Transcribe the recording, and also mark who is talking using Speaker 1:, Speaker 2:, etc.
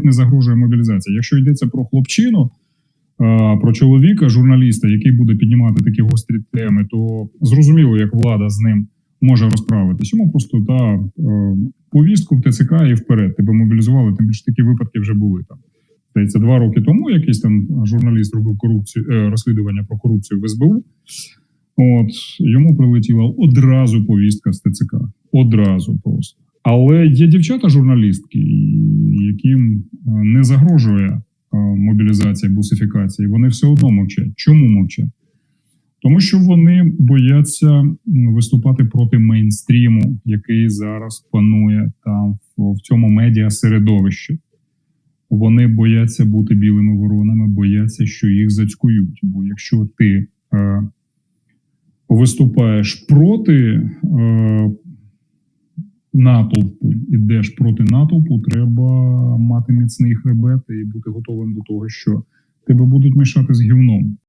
Speaker 1: навіть не загрожує мобілізація. Якщо йдеться про хлопчину, е, про чоловіка, журналіста, який буде піднімати такі гострі теми, то зрозуміло, як влада з ним може розправитись. Йому просто та е, повістку в ТЦК і вперед. Тебе мобілізували. Тим більше такі випадки вже були там. Здається, два роки тому якийсь там журналіст робив корупцію е, розслідування про корупцію в СБУ. От йому прилетіла одразу повістка з ТЦК. Одразу просто. Але є дівчата-журналістки, яким е, не загрожує е, мобілізація, бусифікація. Вони все одно мовчать. Чому мовчать? Тому що вони бояться виступати проти мейнстріму, який зараз панує там в, цьому медіа середовищі. Вони бояться бути білими воронами, бояться, що їх зацькують. Бо якщо ти е, виступаєш проти е, натовпу, ідеш проти натовпу, треба мати міцний хребет і бути готовим до того, що тебе будуть мішати з гівном.